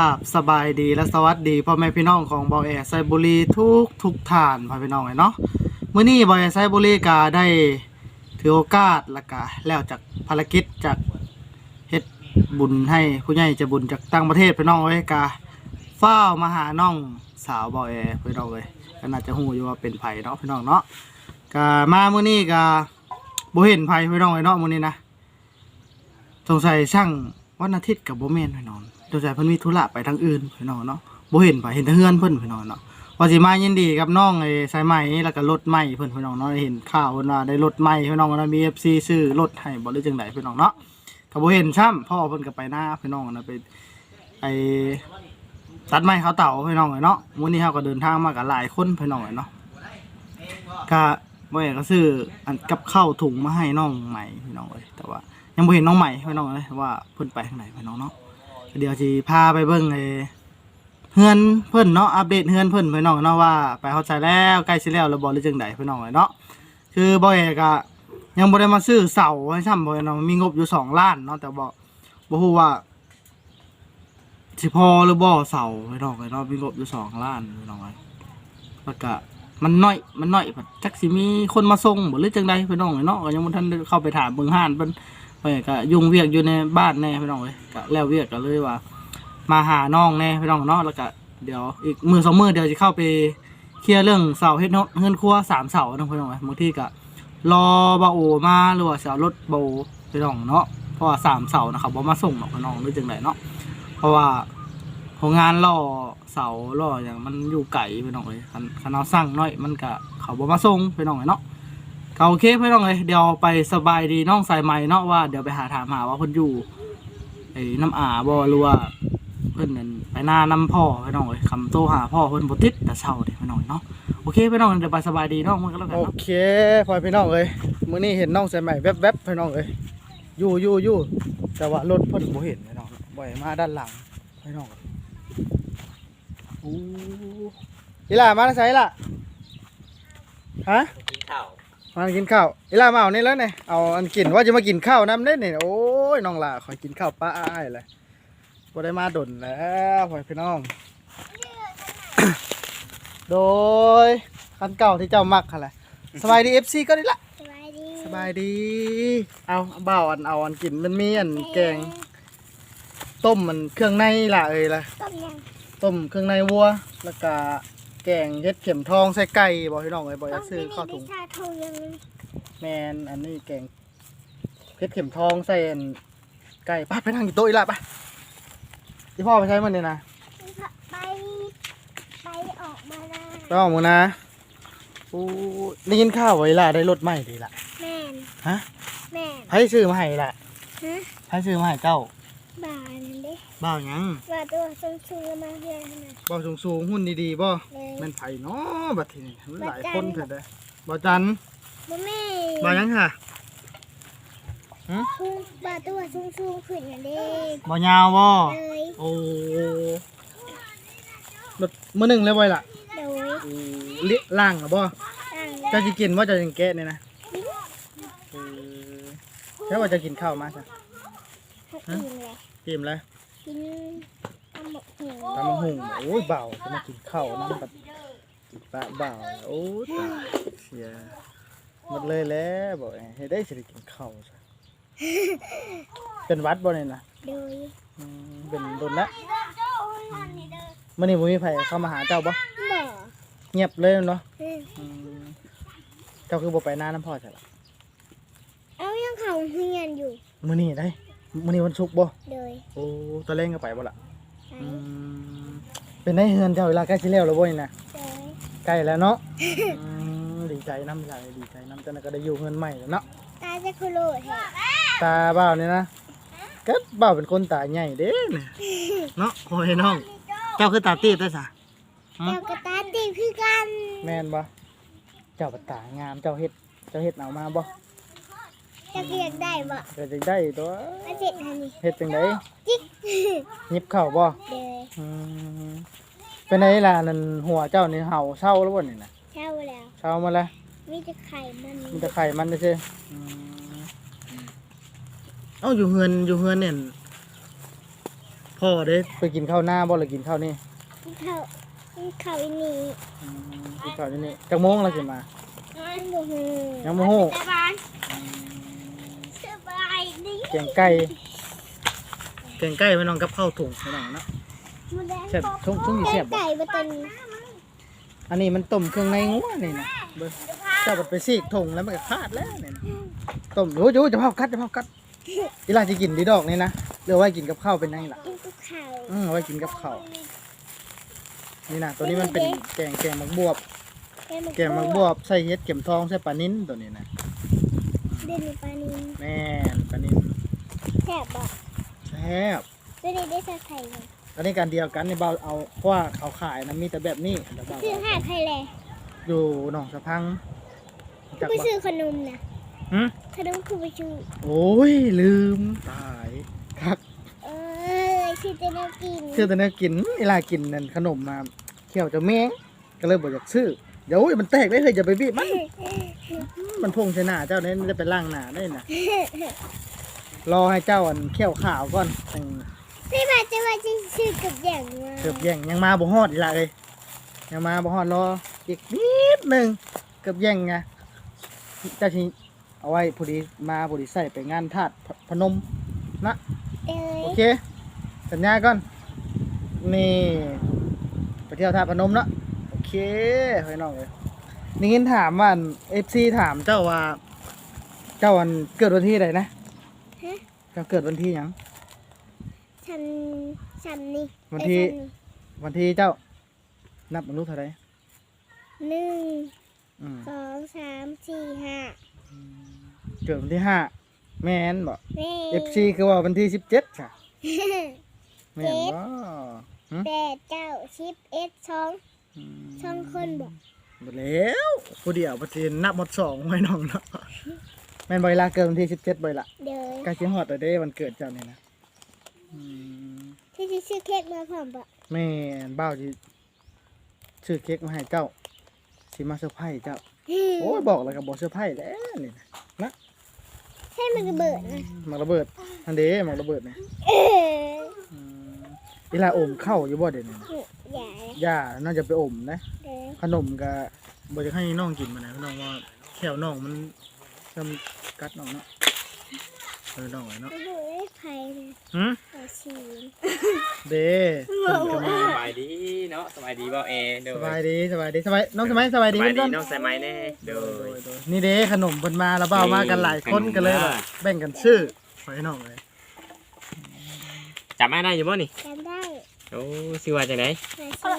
ราบสบายดีและสวัสดีพ่อแม่พี่น้องของบอแอไซบุรีทุกทุกท่านพ่อพี่น้องเนาะเมื้อนี้บอแอไซบุรีก็ได้ถือโอกาสล้วก็แล้วจากภารกิจจากเฮ็ดบุญให้ผู้ใหญ่จะบุญจากต่างประเทศพี่น้องเอ้ยก็ฟ้ามาหาน้องสาวบอแอพี่น้องเอ้ยก็น่าจะฮู้อยู่ว่าเป็นไผ่เนาะพี่น้องเนาะก็มาเมื้อนี้ก็บ่เห็นไผ่พี่น้องเอ้ยเนาะเมื้อนี้นะสงสัยช่างวันอาทิตย์กับโบแมนพี่น้อง สงสัยเพิ่นมีธุระไปทางอื่นพี่น้องเนาะบ่เห็นไปเห็นแต่เฮือนเพิ่นพี่น้องเนาะว่าสิมายินดีกับน้องไอ้สายไหม่แล้วก็รถใหม่เพิ่นพี่น้องเนาะเห็นข่าวเพิ่นว่าได้รถใหม่พี่น้องว่ามี FC ซื้อรถให้บ่หรือจังไดพี่น้องเนาะก็บ่เห็นซ้ำพ่อเพิ่นก็ไปหน้าพี่น้องนะไปไอ้ตัดไม้เขาเต่าพี่น้องเนาะมื้อนี้เฮาก็เดินทางมากับหลายคนพี่น้องเนาะก็บ่เห็นก็ซื้ออันกับข้าวถุงมาให้น้องใหม่พี่น้องเอ้ยแต่ว่ายังบ่เห็นน้องใหม่พี่น้องเลยว่าเพิ่นไปทางไหนพี่น้องเนาะ เดี๋ยวสิพาไปเบิ่งไอ้เฮือนเพิ่นเนาะอัปเดตเฮือนเพิ่นเพี่นน้องเนาะว่าไปเข้าใจแล้วใกล้สิแล้วแล้วบ่หรือจังไดเพี่นน้องเอ้ยเนาะคือบ่เอกอะยังบ่ได้มาซื้อเสาให้ซ้ำบ่เนาะมีงบอยู่สองล้านเนาะแต่บ่บ่ฮู้ว่าสิพอหรือบ่เสาเพี่นน้องเอ้ยเนาะมีงบอยู่สองล้านเพี่นน้องเอ้ยแล้วก็มันน้อยมันน้อยบัดจักสิมีคนมาส่งบ่หรือจังไดเพี่นน้องเอ้ยเนาะก็ยังบ่ทันเข้าไปถามเบิ่งห้านเพิ่น ไปก็ยุ่งเวียกอยู่ในบ้านแน่พี่น้องเว้ยก็แล้วเวียกก็เลยว่า มาหาน้องแน่พี่น้องเนาะแล้วก็เดี๋ยวอีกมือสองมือเดี๋ยวจะเข้าไปเคลียร์เรื่องเสาเฮ็ดเนาะเฮือนครัวสามเสาเนาะพี่น้องเว้ยบางทีก็รอบาโอมาหรือว่าเสารถบาโอพี่น้องเนาะเพราะว่าสามเสานะครับบ่มาส่งเนาะพี่น้องหรือจังไดเนาะเพราะว่าโรงงานล่อเสาล่ออย่างมันอยู่ไกลพี่น้องเลยคันคันเอาสั่งน้อยมันก็เขาบ่มาส่งพี่น้องเลยเนาะ ก็โอเคพี่น้องเลยเดี๋ยวไปสบายดีน้องสายไหมเนาะว่าเดี๋ยวไปหาถามหาว่าเพิ่นอยู่ไอ้น้ำอาบ่หรือว่าเพิ่นนั่นไปหน้าน้ำพ่อพี่น้องเลยคำโตหาพ่อเพิ่นบ่ติดแต่เช้าเด้พี่น้องเนาะโอเคพี่น้องเดี๋ยวไปสบายดีน้องมันก็แล้วกันโอเคพอพี่น้องเอ้ยมื้อนี้เห็นน้องสายไหมแวบๆพี่น้องเอ้ยอยู่อยู่อยู่แต่ว่ารถเพิ่นบ่เห็นพี่น้องบ่ให้มาด้านหลังพี่น้องอู้อีหล่ามาได้ไสล่ะฮะ กินข้าว มากินข้าวอีลามาเอานี่แล้วเนี่ยเอาอันกินว่าจะมากินข้าวน้ำได้เนี่ยโอ้ยน้องลาขอกินข้าวป้าอ้ายเลยบ่ได้มาดนแล้วพ่อพี่น้อง โดยคันเก่าที่เจ้ามักค่ะแหละสบายดีเอฟซีก็ได้ละสบายดีสบายดี เอาเบาอันเอาอันกินมันมีอันแกง ต้มมันเครื่องในล่ะเอ้ยล่ะต้มยังต้มเครื่องในวัวแล้วก็ แกงเฮ็ดเข็มทองใส่ไก่บ่พี่น้องเอ้ยบ่อยากซื้อข้าวถุงชาทงยังแมนอันนี้แกงเพชรเข็มทองใส่อันไก่ไปไปทางอีกโต๊ะอีกและไปที่พ่อไปใช้มันเนี่ยนะไป ไปออกมาได้ไปออกมึงนะโอ้ได้ยินข่าวไว้ล่ะได้รถใหม่ดีละแม่นฮะแม่นไผซื้อมาให้ล่ะฮะไผซื้อมาให้เจ้า บ่านั่นเด้บ้าวหยังว่าตัวสูงสูงมาเพื่อนนะบ้าวสูงสูงๆหุ้นดีๆบ่เลยแม่นไผเนาะบัดทีนี้มันหลายบ่จันคนเถิดเด้อบ่จันบ่แม่บ่หยังค่ะสูงบ่าตัวสูงสูงขึ้นนั่นเด้บ่ยาวบ่เลยโอ้รถมื้อหนึงเลยบ่ล่ะโดยโอ้เลิล่างเหรอบ่ตั้งเจ้าจะกินว่าเจะยังแกะเนี่ยนะเออแล้วว่าจะกินข้าวมาจ้ะ ให้อิ่มเลยกินแล้วกินตำหมกหูตามมาหุงโอ้ยเบาจะมากินข้าวน้ำแบบกินปลาเบาโอ้ยตายเสียหมดเลยแล้วบอกให้ได้สิได้กินข้าวจ้ะเป็นหวัดบ่เนี่ยนะโดยอืมเป็นโดนละมื่อนี้บ่มีไผเข้ามาหาเจ้าบ่บ่เงียบเลยเนาะเอออืมเจ้าคือบ่ไปหน้าน้ำพ่อใช่ละเอายังเขาเฮียนอยู่มื่อนี้ได้ มื่อนี้วันศุกร์บ่โดยโอ้ตะเล่งก็ไปบ่ละไปอืมเป็นได้เฮือนเจ้าเวลาใกล้สิแล้วแล้วบ่นี่นะโดยใกล้แล้วเนาะอืมดีใจน้ำใจดีใจน้ำจันก็ได้อยู่เฮือนใหม่แล้วเนาะ ตาจะคุโรดแฮะตาบ่าวนี่นะก็บ่าวเป็นคนตาใหญ่เด้เนี่ยเนาะโอ้ยน้อง เจ้าคือตาตีได้ซะเจ้ากระตาตีคือกันแม่นบ่เจ้าเป็นตางามเจ้าเฮ็ด เจ้าเฮ็ดเอามาบ่เจะเรียกได้บ่เจ้าจังได้ตัวมาเจ็ดทันนี่เฮ็ดจังไดจิ๊กหยิบเข้าบ่เลยอืมเป็นไงล่ะนั่นหัวเจ้านี่เห่าเศร้าแล้วบ่นี่นะเช่าแล้ว เศร้ามาแล้วมีแต่ไข่มันมีแต่ไข่มันซื่อๆอืมเอ้าอยู่เฮือนอยู่เฮือนเนี่ยผพ่อเด้ไปกินข้าวหน้าบ่หรือกินข้าวนี่เขาเขาอีนี่อืมกินข้าวนี่นี่จักโมงแล้วสิมา มันบ่ฮู้ยังบ่ฮู้สบายสบายดี แกงไก่แกงไก่พี่น้องกับข้าวถุงพี่น้องเนาะ แซ่บทุ่งทุ่งอยู่แซ่บบ่ ไก่บ่ตันอันนี้มันต้มเครื่องในงัวนี่นะเบิ่งเจ้าบัดไปซีกถุงแล้วมันก็ขาดแล้วนี่นะต้มโอ้ยโอ้ยจะเผากัดจะเผากัดอีหลาสิกินดีดอกนี่นะหรือว่ากินกับข้าวเป็นไงล่ะกินกับข้าวอืมเอาไว้กินกับข้าวนี่นะตัวนี้มันเป็นแกงแกงมักบวบ แกงมักบวบใส่เห็ดเข็มทองใส่ปลานิ้นตัวนี้นะเดินปลานินแม่นปลานิ้นแซ่บบ่แซ่บเดี๋ยวนี้ได้ใส่ไข่บ่อันนี้การเดียวกันนี่เบาเอาเพราะว่าเขาขายนะมีแต่แบบนี้เดี๋ยวเบาซื้อหาไข่แหละอยู่หนองสะพังจากไปบ่ซื้อขนมนะหึขนมคือไปซื้อโอ้ยลืมตายคักเออที่จะได้กินชื่อแต่เนื้อกินเวลากินนั่นขนมมาเขี่ยวจะแมงก็เลยบอกอยากซื้อเดี๋ยวมันแตกได้เลยจะไปบีบมัน มันพงใส่หน้าเจ้าเนี่ยจะไปล้างหน้าได้นะรอให้เจ้าอันเขี่ยวขาวก่อนจังพี่มาจะมาจะซื้อกับอย่างมาเกือบแย่งยังมาบ่ฮอดอีกละเลยยังมาบ่ฮอดรออีกนิดหนึงเกือบแย่งไงเจ้าชิเอาไว้พอดีมาพอดีใส่ไปงานทาดพพนมนะเอ้โอยเค สัญญาก่อนนี่ไปเที่ยวท่าพนมเนาะโอเคเฮ้ยน้องเลย นี่ยินถามว่าเอฟซีถามเจ้าว่า เจ้าวันเกิดวันที่ใดนะฮะเจ้าเกิดวันที่หยัง ฉันฉันนี่วันที่ เอ้ยฉัวันที่เจ้า นับมันรู้เท่าไหรหนึ่งอืมสองสามสี่ห้าเกิดวันที่ห้าแม่นบ่แม่เอฟซีคือว่าวันที่สิบเจ็ดค่ะแม่นบ่หึแปดเก้าสิบเอ็ดสองอืมสองคนบอก หมดแล้วผู้เดียวปฏินับหมดสองไว้น้องเนาะแม่นบ่อยละเกิดวันที่สิบเจ็ดบ่อยละเดี๋ยวใกล้สิฮอดแล้วเด้วันเกิดเจ้านี่นะอืมที่จะซื้อเค้กมาพร้อมปะแม่นบ้าวสิซื้อเค้กมาให้เจ้าสิมาเซอร์ไพรส์เจ้า โอ้ยบอกแล้วก็บอกเซอร์ไพรส์แล้วนี่นะให้มันระเบิดนะหมากระเบิดอันเด้หมากระเบิดนี่เออ อืมเวลาอมเข้าอยู่บ่เดี๋ยวนี้นะอ ย่าย่าน่าจะไปอมนะเดี๋ยวขนมก็บ่จะให้น้องกินมานะน้องว่าแขวน้องมันจำกัดน้องเนาะเออน้องไว้เนาะระเบิดได้ไฟนะหืมต่อชีเด้เพิ่นก็มาสบายดีเนาะสบายดีเปล่าเอโดสบายดีสบายดีสบายน้องสบายสบายสดีบายดีก่อนน้องสายไหมแน่โดยนี่เด้ขนมเพิ่นมาแล้วเบ้ามากันหลายคนก็เลยแบบแบ่งกันซื้อไว้น้องเลยจำไม่ได้อยู่บ่นี่จำได้ โอ้ชื่อว่าจังไดนาซี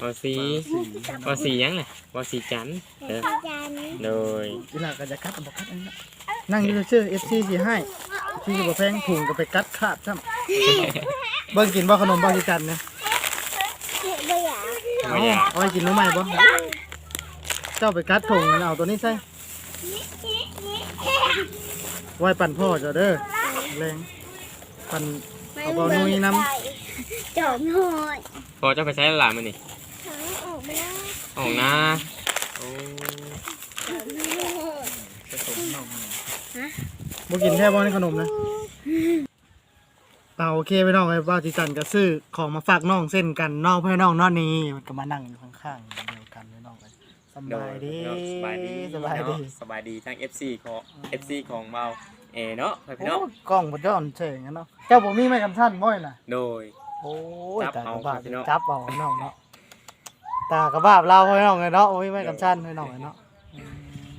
บอสีบอสีหยังน่ะบอสีจันทร์เอนาอซีจันทร์โดยอีหลาก็จะกัดบอกกัดอันนี้นั่งอยู่ซื่อๆ FC สิให้ที่บ่แพงถุงก็ไปกัดขาดซ้ำเบิ่งกินบ่ขนมบ่สิจันเนี่ยเบื่อทำไมเนี่ยเอาไว้กินหรือไม่บ่เจ้าไปกัดถุงเอาตัวนี้ใส่ไว้ปั่นพ่อเจ้าเด้อแรงปั่นเอาเบานุยน้ำ จอมหอยพอเจ้าไปใช้หลานมันนี่หางออกมาแล้วออกนะโอ้จอมหอยบ่กินแค่บ่ในขนมนะเอาโอเคไปน้องไอ้บ้าจิจันก็ซื้อของมาฝากน้องเส้นกันน้องเพื่อนน้องนอนนี้มันก็มานั่งอยู่ข้างๆเดียวกันเลยน้องกันสโดบายยดีเนาะสบายดีสบายดีเนาะสบายดีทั้ง FC ของ FC ของเบาเอเนาะไปพี่โอ้เนาะกล้องบ่ย้อนเฉยงั้นเนาะเจ้าบ่มีไม้กันสั้นบ่อยน่ะโดยโอ้ยจับตาเอากระบาดพี่น้อง จับเอาน้องเนาะตากระบาดเราให้น้องเลยเนาะโอ้ยไม้กันสั้นให้น้องเลยเนาะอืม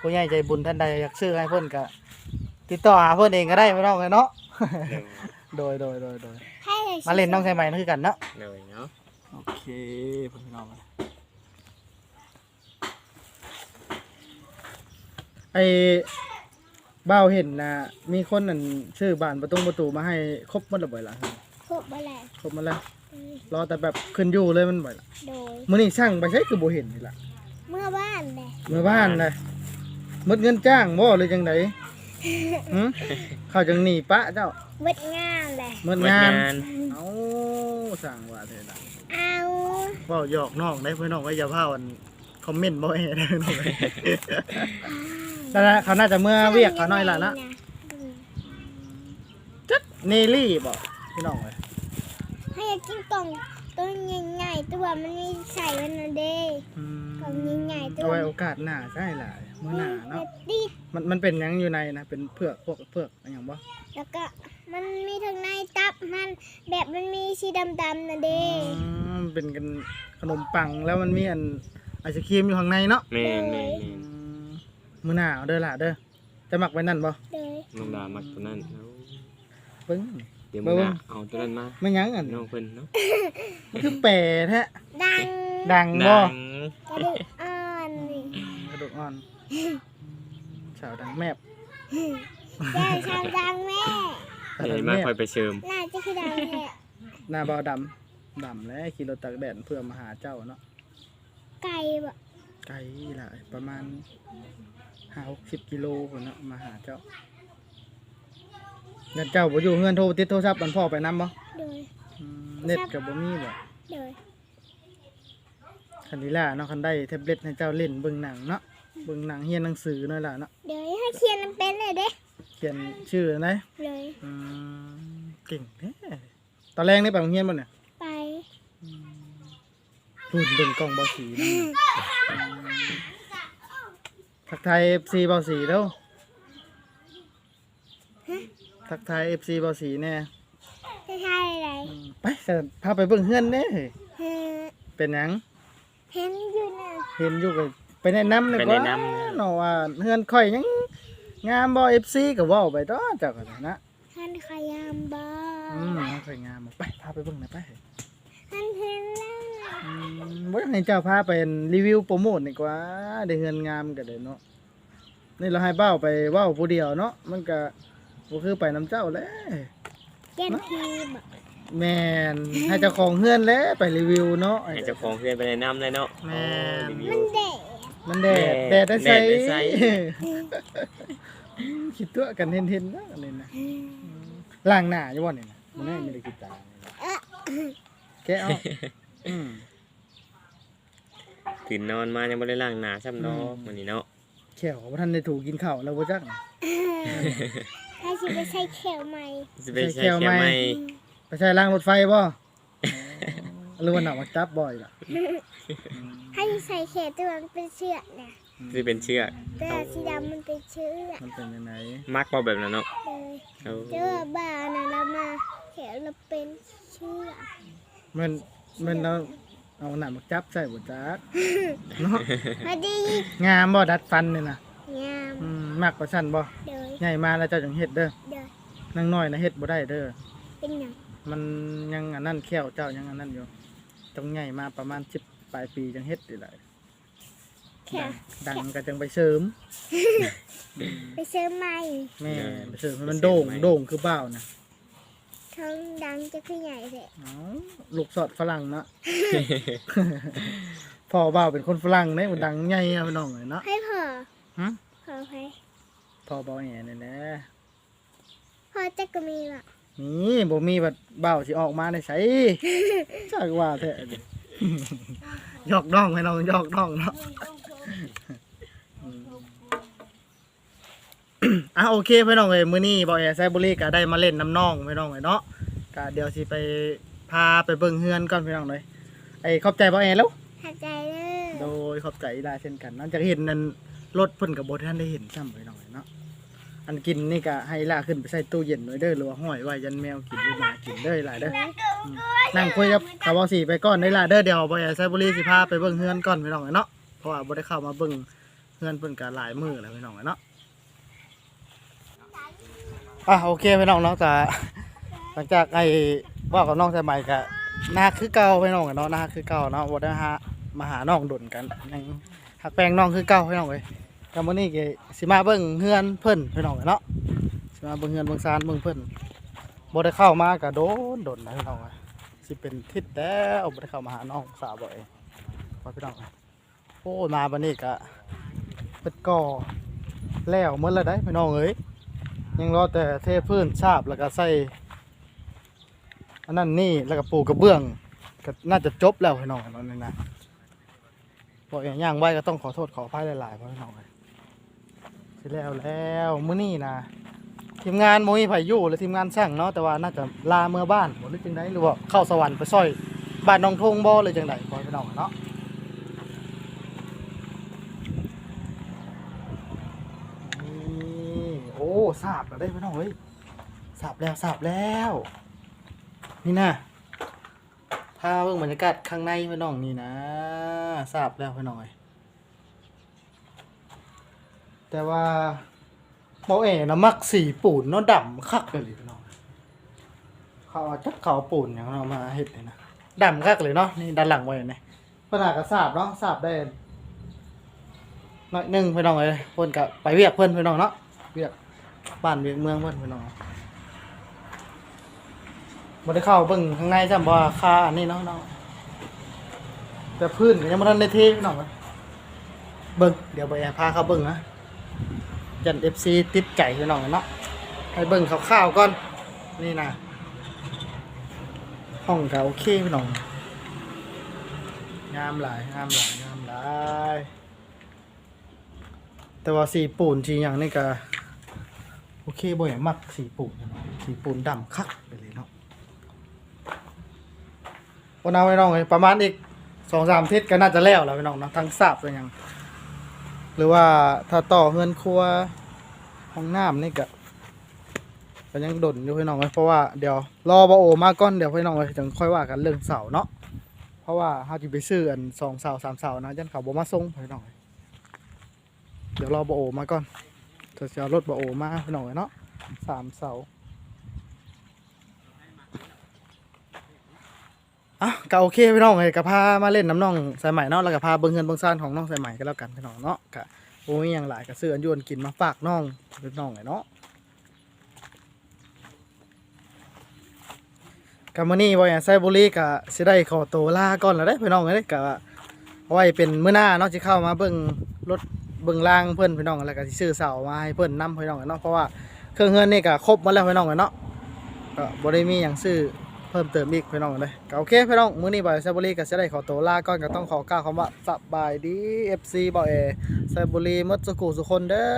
ผู้ใหญ่ใจบุญท่านใดอยากซื้อให้เพิ่นก็ติดต่อหาเพิ่นเองก็ได้พี่น้องเลยเนาะโดยโดยโดยโดยโดยให้เลยมาเล่นน้องใช่ไหมนั่นคือกันเนาะโดยเนาะโอเคพี่น้องไอ้บ้าวเห็นนะมีคนนั่นซื้อบ้านประตูประตูมาให้ครบหมดแล้วบ่อยละครบ มาแล้วครบหมาแล้วรอแต่แบบขึ้นอยู่เลยมันบ่อยละโดยมื้อนี้ช่างไปใช้คือบ่เห็นนี่ล่ะเมื่อบ้านเลยเมื่อบ้านเลยหมดเงินจ้างบ่หรือจังไดหึเขาจังหนีปะเจ้าเวิดงานเลยหมดเปิดงานงานเอ้าสั่งว่าเถิดล่ะเอาเว้าหยอกน้องได้เพื่อนน้องก็อย่าพาวันคอมเมนต์บ่ให้ได้น้องเอ้ยนั่นแหละเขาน่าจะเมื่อเวียกเขาน้อยละนะอืมจักเนลี่บ่พี่น้องเลย ให้อยากกินกล่องตัวใหญ่ๆตัวมันมีใส่มันนะเด้อืมกล่องใหญ่ๆตัวเอาไว้โอกาสหน้าใช่หลายมื้อหน้าเนาะดีมันมันเป็นหยังอยู่ในนะ เป็นเผือกพวกเผือกอะไรอย่างบ่แล้วก็มันมีทั้งในตับมันแบบมันมีสีดำๆนะเด้อืมเป็นกันขนมปังแล้วมันมีอันไอศครีมอยู่ข้างในเนาะแม่นแม่นอืมมื้อหน้าเอาเด้อล่ะเด้อจะมักไว้นั่นบ่เลยน้องดามักตัวนั้นเอาเบิ่ง เดี๋ยวมื้อหน้าเอาตัวนั้นมาไม่หยังอันน้องเพิ่นเนาะมันคือแปรแท้ดังดังบ่ดังกระดูกอ่อนนี่กระดูกอ่อนสาวดังแมบใช่ชาวดังแม่สาวเดี๋ยวดังมาแมคอบยไปเชิมน่าจะคือดังแท้หน้าเบาดำดำแล้วขี่รถตากแดดเพื่อมาหาเจ้าเนาะไก่บ่ไกลหลายประมาณห้าหกสิบกิโลคนเนาะมาหาเจ้า เงินเจ้าบ่อยู่เงินโทรติดโทรศัพท์มันพ่อไปนํบ่โดยอืมเน็ตกับบ่มีบ่โดยคันนี้ล่ะเนาะคันได้แท็บเล็ตให้เจ้าเล่นเบิ่งหนังเนาะเบิ่งหนังเรียนหนังสือหน่อยล่ะเนาะเดี๋ยวให้เขียนมันเป็นเลยเด้เขียนชื่อนะเลยอืมเก่งแท้ตอนแรกนี่ไปโรงเรียนบ่เนี่ยไปรุ่นเบิ่งกล้องเบาสีนะอืมทักทาย FC เบาสีเด้อ ทักทาย FC เบาสีแน่จะใช่อะไรอืมไปเสร็จพาไปเบิ่งเฮือนเด้เฮ้อเป็นหยัง เห็นอยู่นะเห็นอยู่ก็ไปแนะนำเลยไปว่าแนะนำเนาะว่าเฮือนข่อยยังงามบ่ FC ก็เว้าไปต่อเจ้าก็ได้นะท่านขยามบออืมข่อยงามบ่ไปพาไปเบิ่งหน่อยไปท่านเห็นแล้วนะอืมบ่อยากให้เจ้าพาไปรีวิวโปรโมทดีกว่าได้เฮือนงามก็ได้เนาะนี่เราให้เบ้าไปเว้าผู้เดียวเนาะมันก็ บ่คือไปนํเจ้าแหล้วแก้มพีบอกแม่นให้เจ้าของเฮือนแหล้วไปรีวิวเนาะให้เจ้าของเพื่อนไปแนะนำเลยเนาะแม่นรีวิมัว นเด็กมันแดดแดแดดดได้ใส่แดดได้ใส่ คิดตัวกันเห็นๆเนาะอันนี่นะล้างหน้าอยู่บ่นี่นะมันไม่มีได้คิดตาแกะเอาอืม ตื่นนอนมายังบ่ได้ล้างหน้าซ้ำเนาะมื้อนี้เนาะแขวบ่ทันได้ถูกกินข้าวแล้วบ่จัก ถ้าชิไปใช้เขียวใหม่สิไปใส่ใช้แก้วแค่ไหมไม่ไปใช้ล้างรถไฟบ่หรือว่าหนักมาจับบ่อยล่ะให้ใส่เขียวตัวมันเป็นเชือกนะสิเป็นเชือกแต่สีดำมันเป็นเชือกมันเป็นยังไงมักบ่แบบนั้นเนาะเลยเอาเจอบ้านะแล้วมาเขียวเราเป็นเชือกมันมันเอาเอาหนักมาจับใส่บ่จักเนาะพอดีงามบ่ดัดฟันนี่นะ งามอืมมักกว่าซั่นบ่เลยใหญ่มาแล้วเจ้าจังเฮ็ดเด้อเดินนางน้อยนะเฮ็ดบ่ได้เด้อ เป็นหยังมันยังอันนั้นแควเจ้ายังอันนั้นอยู่ต้องใหญ่มาประมาณ10ปลายปีจังเฮ็ดนี่แหละแค่ดังดังก็จังไปเสริมไปซื้อใหม่แม่ไปเสริมให้มันโด่งโด่งคือบ้าวนะท้องดังจะขึ้นใหญ่เลยเอ้าลูกสอดฝรั่งเนาะ พ่อบ่าวเป็นคนฝรั่งเนี่ยมันดังใหญ่อะพี่น้องเลยเนาะให้พอ ฮะพอไปพ่อบ่าวแหน่นี่แหละพอจะก็มีว่ะนี่บ่มีบัดบ่าวสิออกมาได้ไสจักว่าแท้หยอกน้องให้น้องหยอกน้องเนาะอะโอเคพี่น้องเอ้ยมื้อนี้บ่าวแอไซบุรีก็ได้มาเล่นน้ำน้องพี่น้องเอ้ยเนาะก็เดี๋ยวสิไปพาไปเบิ่งเฮือนก่อนพี่น้องเลยไอ้ขอบใจบ่าวแอแล้วหัดใจเลยโดยขอบใจอีลาเช่นกันนอกจากเห็นนั่น รถเพิ่นกับบท่านได้เห็นซ้ำไปหน่อยเนาะอันกินนี่ก็ให้อีลาขึ้นไปใส่ตู้เย็นไว้เด้อหรือว่าห้อยไว้ยันแมวกินหรือหมากินเด้อหลายเด้ออืมนั่งคุยกับกาวาสีไปก่อนได้อล่ะเด้อเดี๋ยวบ่อยากใส่บุหรีสิพาไปเบิ่งเฮือนก่อนพี่น้องเนาะเพราะว่าบ่ได้เข้ามาเบิ่งเฮือนเพิ่นก็หลายมื้อแล้วพี่น้องเนาะอะโอเคพี่น้องเนาะก็หลังจากไอ้ว่ากับน้องสมัยก็นาคือเก่าพี่น้องเนาะนาคือเก่าเนาะบ่ได้หามาหาน้องดนกันยังหักแปลงน้องคือเก่าพี่น้องเอ้ย แต่มื้อนี้ก็สิมาเบิ่งเฮือนเพิ่นพี่น้องเนาะสิมาเบิ่งเฮือนเบิ่งซานเบิ่งเพิ่นบ่ได้เข้ามาก็โดนโดนนะพี่น้องเอ้ยสิเป็นทิศแล้วบ่ได้เข้ามาหาน้องสาวบ่อยว่าพี่น้องเอ้ยโอ้มาบัดนี้ก็เปิดก่อแล้วหมดแล้วได้พี่น้องเอ้ยยังรอแต่เทพื้นฉาบแล้วก็ใส่อันนั้นนี่แล้วก็ปูกระเบื้องก็น่าจะจบแล้วพี่น้องเนาะนี่นะบอกอย่างย่างไว้ก็ต้องขอโทษขออภัยหลายๆเพราะน้องเลย สิแล้วแล้วมื้อนี้นะทีมงานโมยไผอยู่หรือทีมงานสร้างเนาะแต่ว่าน่าจะลาเมื่อบ้านหรือจังไดหรือว่าเข้าสวรรค์ไปซอยบ้านน้องทงบ่เลยจังไดขอให้พี่น้องเนาะนี่โอ้ทราบแล้วได้พี่น้องเฮ้ยทราบแล้วทราบแล้ว นี่นะพาเบิ่งบรรยากาศข้างในพี่น้องนี่นะทราบแล้วพี่น้องเอ้ย แต่ว่าเบาเอ๋นะมักสีปูนเนาะดำคักเลยพี่น้องเขาเอาจักเขาปูนอย่างเรามาเห็ดเลยนะดำคักเลยเนาะนี่ด้านหลังไว้เนี่ยขนาดก็ทราบเนาะทราบได้หน่อยหนึ่งพี่น้องเลยเพิ่อนกับไปเวียกเพิ่อนพี่น้องเนาะเวียกบ้านเวียกเมืองเพิ่อนพี่น้องบ่ได้เข้าเบิ่งข้างในจำบ่ว่าค่าอันนี้เนาะเนาะแต่พื้นก็ยังบ่ทันได้เทพี่น้องเอ้ยเบิ่งเดี๋ยวบ่แอบพาเขาเบิ่งนะ ยันเอฟซีติดใจพี่น้องเนาะให้เบิ่งคร่าวๆก่อน นี่นะห้องก็โอเคพี่น้องงามหลายงามหลายงามหลายแต่ว่าสีปูนสีอย่างนี่ก็โอเคบ่อยมักสีปูนเนาะสีปูนดำคักไปเลยเนาะวันเอาไว้น้องเลยประมาณอีกสองสามทิศก็น่าจะแล้วแล้วพี่น้องเนาะทั้งสาบทั้งหยัง รือว่าถ้าต่อเฮือนครัวห้องน้ำนี่ก็ก็ยังดนอยู่พี่น้องไว้ยเพราะว่าเดี๋ยวรอบโอมาก่อนเดี๋ยวพี่น้องไว้ถึงค่อยว่ากันเรื่องเสาเนาะเพราะว่าเขาจะไปซื้ออันสองเสาสามเสานะยันเขาบ่มาส่งพี่น้องเดี๋ยวรอบโอมาก่อนจะจะเอารถบโอมาพี่น้องเอ้ยเนาะสามเสา อะก็โอเคพี่น้องเลยก็พามาเล่นน้ำน้องสายใหม่เนาะแล้วก็พาเบิ้งเงินเบิ้งซ่านของน้องสายใหม่ก็แล้วกันพี่น้องเนาะก็โอ้ยอย่างหลายก็ซื้ออันยวนกินมาฝากน้องพี่น้องเลยเนาะกัมื้อนี้บ่อยางไซบุรีก็สิได้ขอตัวลาก่อนแล้วเด้พี่น้องเอ้ยก็เอาไว้เป็นมื้อหน้าเนาะสิเข้ามาเบิ่งรถเบิ่งรางเพิ่นพี่น้องแล้วก็สิซื้อเสามาให้เพิ่นนํพี่น้องเนาะเพราะว่าเครื่องเฮือนนี่ก็ครบหมดแล้วพี่น้องเนาะก็บ่ได้มีหยังซื้อ เพิ่มเติมอีกพี่น้องเลยก็โอเคพี่น้องมื้อนี้บ่อยไซบุรีก็จะได้ขอตัวลาก่อนก็ต้องขอกล่าวคำว่าสบายดี FC บ่อยไซบุรีมดสุขุสุคนเด้อ